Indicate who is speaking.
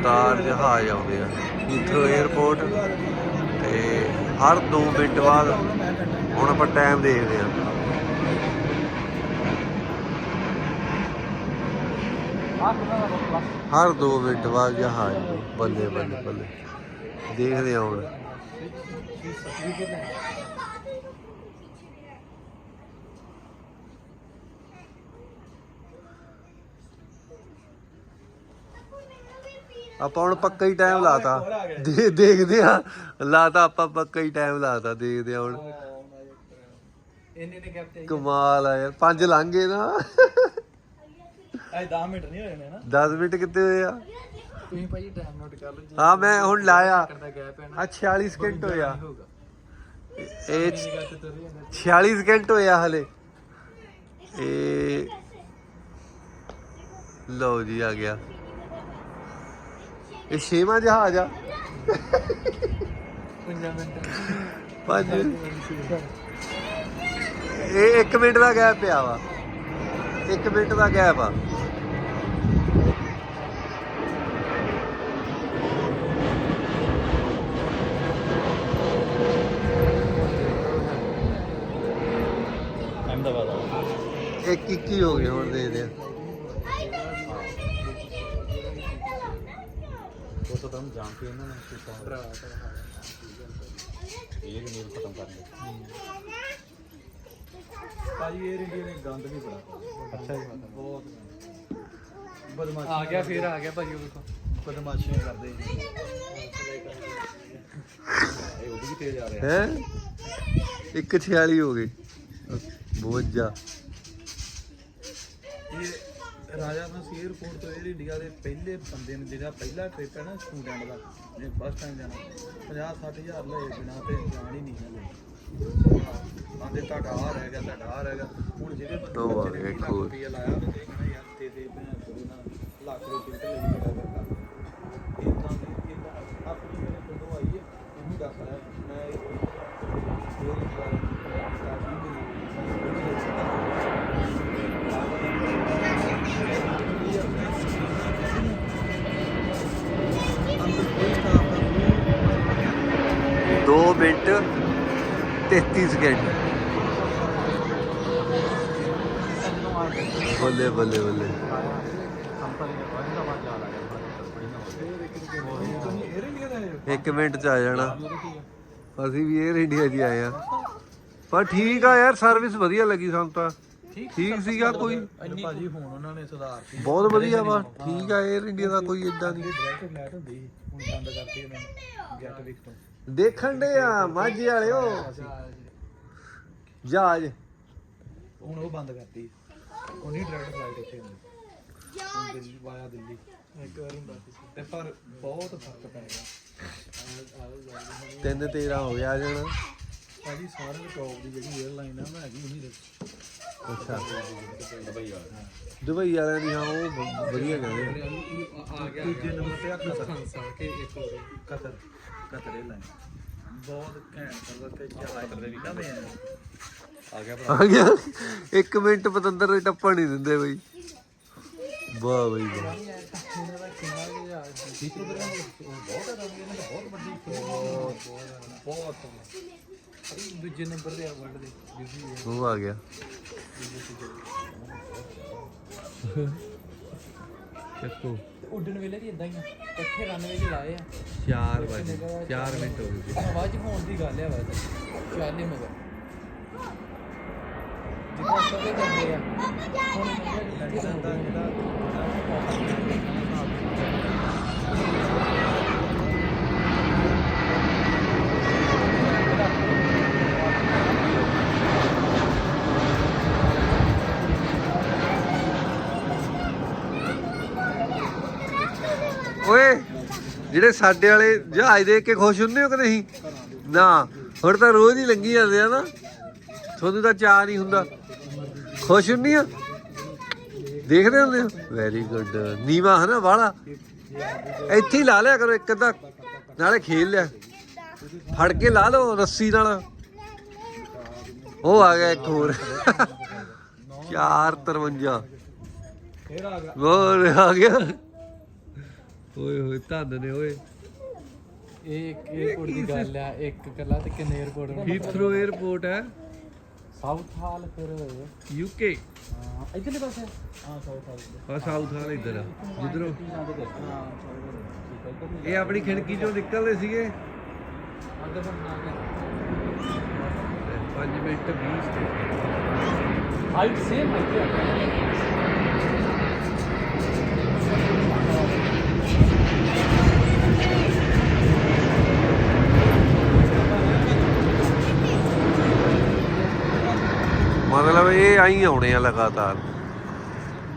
Speaker 1: ਲਗਾਤਾਰ ਜਹਾਜ਼ ਆਉਂਦੇ ਆ। ਹੀਥਰੋ 에ਅਰਪੋਰਟ ਤੇ ਹਰ 2 ਮਿੰਟ ਬਾਅਦ ਹੁਣ ਆਪਾਂ ਟਾਈਮ ਦੇਖਦੇ ਆ। ਹਰ 2 ਮਿੰਟ ਬਾਅਦ ਜਹਾਜ਼, ਬੱਲੇ ਬੱਲੇ ਬੱਲੇ। ਦੇਖਦੇ ਆ ਹੁਣ। ਆਪਾਂ ਹੁਣ ਪੱਕਾ ਹੀ ਟਾਈਮ ਲਾਤਾ। ਦੇ ਦੇਖਦੇ ਆ। ਲਾਤਾ ਆਪਾਂ ਪੱਕਾ ਹੀ ਟਾਈਮ ਲਾਤਾ ਦੇਖਦੇ ਆ ਹੁਣ।
Speaker 2: ਇੰਨੇ ਨੇ
Speaker 1: ਕਮਾਲ ਆ ਯਾਰ ਪੰਜ ਲੰਘ ਨਾ।
Speaker 2: ਅੱਜ 10 ਮਿੰਟ ਨਹੀਂ ਹੋਏ ਨੇ ਨਾ।
Speaker 1: 10 ਮਿੰਟ ਕਿੱਥੇ ਹੋਏ ਆ?
Speaker 2: ਤੁਸੀਂ ਭਾਈ ਟਾਈਮ ਨੋਟ ਕਰ ਲਓ
Speaker 1: ਹਾਂ ਮੈਂ ਹੁਣ ਲਾਇਆ। ਆ। 46 ਸਕਿੰਟ ਹੋਇਆ ਇਹ
Speaker 2: ਨਿਗਾਹ ਤੇ ਤੁਰ ਜਾਂਦਾ।
Speaker 1: 46 ਸਕਿੰਟ ਹੋਇਆ ਹਲੇ। ਇਹ ਲਓ ਜੀ ਆ ਗਿਆ। ਇਹ ਛੇਵਾਂ ਜਹਾਜ਼ ਆ।
Speaker 2: 5 ਮਿੰਟ।
Speaker 1: ਪੰਜ। ਇਹ 1 ਮਿੰਟ ਦਾ ਗੈਪ ਪਿਆ ਵਾ। 1 ਮਿੰਟ ਦਾ ਗੈਪ ਆ।
Speaker 2: ਅਹਿਮਦਾਬਾਦ
Speaker 1: ਇੱਕ ਇੱਕ ਹੀ ਹੋ ਗਿਆ ਹੁਣ ਦੇਖਦੇ ਆ
Speaker 3: ਉਹ ਤਾਂ ਤੁਹਾਨੂੰ ਜਾਣ ਕੇ ਇਹਨਾਂ ਨੇ ਕੀਤਾ ਇਹ ਰੀਲ ਖਤਮ ਕਰ ਲਈ
Speaker 2: ਭਾਜੀ ਇਹ ਇੰਡੀਆ ਨੇ ਗੰਦ ਵੀ ਬੜਾ
Speaker 3: ਅੱਛਾ ਜੀ।
Speaker 2: ਬਹੁਤ ਬਦਮਾਸ਼ੀ
Speaker 4: ਆ ਗਿਆ ਫੇਰ ਆ ਗਿਆ ਭਾਜੀ ਉਹ ਦੇਖੋ।
Speaker 2: ਬਦਮਾਸ਼ੀਆਂ ਕਰਦੇ ਜੀ।
Speaker 3: ਇਹ ਉਹਦੀ ਵੀ ਤੇਜ਼ ਆ ਰਿਹਾ।
Speaker 1: ਹੈ? 146 ਹੋ ਗਏ। 52
Speaker 2: ਇਹ ਰਾਜਾ ਫਾਂਸੀ 에ਅਰਪੋਰਟ ਤੋਂ ਇਹ ਇੰਡੀਆ ਦੇ ਪਹਿਲੇ ਬੰਦੇ ਨੇ ਜਿਹੜਾ ਪਹਿਲਾ ਟ੍ਰਿਪ ਹੈ ਨਾ ਸਟੂਡੈਂਟ ਦਾ ਜੇ ਫਸਟ ਟਾਈਮ ਜਾਣਾ। 50 60000 ਲਏ ਬਿਨਾ ਤੇ ਜਾਣ ਹੀ ਨਹੀਂ ਹੈ ਆਂਦੇ ਤੁਹਾਡਾ ਆ ਰਹਿ ਗਿਆ ਤੁਹਾਡਾ ਆ ਰਹਿ ਗਿਆ। ਹੁਣ ਜਿਹੜੇ ਬੰਦੇ ਨੇ ਲੱਖ ਲਾਇਆ ਉਹਨੇ ਦੇਖਣਾ ਯਾਰ ਤੇ ਦੇ ਨਾਲ ਲੱਖ ਰੁਪਏ ਤੇ ਲਈ ਬੜਾ ਕਰਦਾ ਇਦਾਂ ਦੀ ਇਦਾਂ ਆਪਣੀ ਮੇਰੇ ਕੋਲ ਆਈ ਹੈ ਇਹਨੂੰ ਦੱਸ ਰਿਹਾ
Speaker 1: ਮਿੰਟ 33 ਸਕਿੰਟ ਬੱਲੇ ਬੱਲੇ ਬੱਲੇ।
Speaker 2: 에ਅਰ ਇੰਡੀਆ ਦਾ ਹੈ
Speaker 1: 1 ਮਿੰਟ ਚ ਆ ਜਾਣਾ। ਅਸੀਂ ਵੀ 에ਅਰ ਇੰਡੀਆ 'ਚ ਆਏ ਆ। ਪਰ ਠੀਕ ਆ ਯਾਰ ਸਰਵਿਸ ਵਧੀਆ ਲੱਗੀ ਸਾਨੂੰ ਤਾਂ। ਠੀਕ ਸੀਗਾ ਕੋਈ
Speaker 2: ਭਾਜੀ ਹੁਣ ਉਹਨਾਂ ਨੇ ਸੁਧਾਰਤੀ
Speaker 1: ਬਹੁਤ ਵਧੀਆ ਵਾ ਠੀਕ ਆ 에ਅਰ ਇੰਡੀਆ ਦਾ ਕੋਈ ਇਦਾਂ ਨਹੀਂ
Speaker 2: ਡਾਇਰੈਕਟ ਫਲੈਟ ਹੁੰਦੀ ਸੀ ਹੁਣ ਬੰਦ ਕਰਤੀ ਇਹਨਾਂ ਨੇ ਗੈਟ ਵਿਕ ਤੋਂ
Speaker 1: ਦੇਖਣ ਦੇ ਆ ਮਾਝੇ ਵਾਲਿਓ ਜਹਾਜ਼
Speaker 2: ਹੁਣ ਉਹ ਬੰਦ ਕਰਤੀ ਉਹ ਨਹੀਂ ਡਾਇਰੈਕਟ ਫਲਾਈਟ ਇੱਥੇ ਹੁੰਦੀ ਹੁਣ ਦਿੱਲੀ ਵਾਇਆ ਦਿੱਲੀ ਇੱਕ ਵਾਰ ਹੁੰਦਾ ਸੀ ਤੇ ਪਰ ਬਹੁਤ ਫ਼ਰਕ ਪੈ ਗਿਆ
Speaker 1: ਤਿੰਨ 13 ਹੋ ਗਿਆ ਜਾਣਾ
Speaker 2: ਭਾਜੀ ਸਾਰੇ ਤੋਂ ਟੌਪ ਦੀ ਜਿਹੜੀ 에ਅਰਲਾਈਨ ਆ ਹੈਗੀ ਉਹੀ ਦੇ
Speaker 1: ਅੱਛਾ।
Speaker 3: ਦੁਬਈ ਆ
Speaker 1: ਦੁਬਈ ਵਾਲਿਆਂ ਦੀ ਹਾਂ ਉਹ ਵ- ਵਧੀਆ ਕਹਿੰਦੇ
Speaker 4: ਆ ਗਿਆ
Speaker 2: ਦੂਜੇ ਨੰਬਰ ਤੇ ਆ ਕਤਰ
Speaker 4: ਹੰਸਾ ਕੇ ਇੱਕ ਹੋਰ
Speaker 2: ਕਤਰ ਕਤਰ 에ਅਰਲਾਈਨ ਬਹੁਤ ਘੈਂਟ ਸਰਵਿਸ ਤੇ ਜਹਾਜ਼ ਦੇ ਵੀ ਨਵੇਂ ਆ
Speaker 3: ਆ ਗਿਆ ਭਰਾ।
Speaker 1: ਆ ਗਿਆ। 1 ਮਿੰਟ ਪਤੰਦਰ ਦੇ ਟੱਪਣ ਨਹੀਂ ਦਿੰਦੇ ਬਈ। ਵਾਹ ਬਈ ਵਾਹ।
Speaker 2: ਬਹੁਤ
Speaker 4: ਦੂਜੇ ਨੰਬਰ ਤੇ ਆ ਵਰਲਡ ਦੇ ਬਿਜ਼ੀ ਹੈ
Speaker 1: ਉਹ ਆ ਗਿਆ। ਚੱਕੋ।
Speaker 4: ਉੱਡਣ ਵੇਲੇ ਵੀ ਇਦਾਂ ਹੀ ਆ ਇਕੱਠੇ ਰਨਵੇ 'ਚ ਲਾਏ ਆ।
Speaker 1: 4 ਵਜੇ 4 ਮਿੰਟ ਹੋ ਗਏ।
Speaker 4: ਆਵਾਜ਼ ਹੋਣ ਦੀ ਗੱਲ ਆ ਵੈਸੇ ਚਾਲੇ ਮਗਰ ਜਿੱਦਾਂ ਕਦੇ ਕਰਦੇ ਆ। ਹੁਣ
Speaker 2: ਦਾ ਜਿਹੜਾ
Speaker 1: ਓਏ ਜਿਹੜੇ ਸਾਡੇ ਵਾਲੇ ਜਹਾਜ਼ ਦੇਖ ਕੇ ਖੁਸ਼ ਹੁੰਦੇ ਹੋ ਕਿ ਨਹੀਂ? ਨਾ, ਹੁਣ ਤਾਂ ਰੋਜ਼ ਹੀ ਲੰਗੀ ਜਾਂਦੇ ਆ ਨਾ। ਤੁਹਾਨੂੰ ਤਾਂ ਚਾਹ ਨਹੀਂ ਹੁੰਦਾ। ਖੁਸ਼ ਹੁੰਨੀ ਆ? ਦੇਖਦੇ ਹੁੰਦੇ ਹੋ ਵੈਰੀ ਗੁੱਡ ਨੀਵਾ ਹੈ ਵਾਲਾ? ਇੱਥੇ ਹੀ ਲਾ ਲਿਆ ਕਰੋ ਇੱਕ ਅੱਧਾ। ਨਾਲੇ ਖੇਲ ਲਿਆ। ਫੜ ਕੇ ਲਾ ਲਓ ਰੱਸੀ ਨਾਲ। ਉਹ ਆ ਗਿਆ ਇੱਕ ਹੋਰ। 453
Speaker 2: ਫੇਰ ਆ ਗਿਆ
Speaker 1: ਹੋਰ ਆ ਗਿਆ। ਓਏ ਹੋਏ ਧੰਨ ਨੇ ਓਏ।
Speaker 4: ਇਹ ਇੱਕ 에어ਪੋਰਟ ਦੀ ਗੱਲ ਆ ਇੱਕ ਕੱਲਾ ਤੇ ਕਿੰਨੇ 에어ਪੋਰਟ ਨੇ
Speaker 1: ਹੀਥਰੋ 에어ਪੋਰਟ ਹੈ
Speaker 4: ਸਾਊਥ ਹਾਲ ਫਿਰ
Speaker 1: ਯੂਕੇ
Speaker 4: ਹਾਂ ਇਧਰਲੇ
Speaker 2: ਸਾਊਥ ਹਾਲ
Speaker 1: ਇਧਰ। ਆ ਜਿੱਧਰੋਂ ਇਹ ਆਪਣੀ ਖਿੜਕੀ ਚੋਂ ਨਿਕਲਦੇ ਸੀਗੇ।
Speaker 4: ਅੱਗੇ ਫਿਰ ਨਾ ਕਰ
Speaker 1: 5 ਮਿੰਟ 20 ਸੈਕਿੰਡ
Speaker 4: ਹਾਈਟ ਸੇਮ
Speaker 1: ਹੈ ਆਈ ਆਉਣੇ ਆ ਲਗਾਤਾਰ।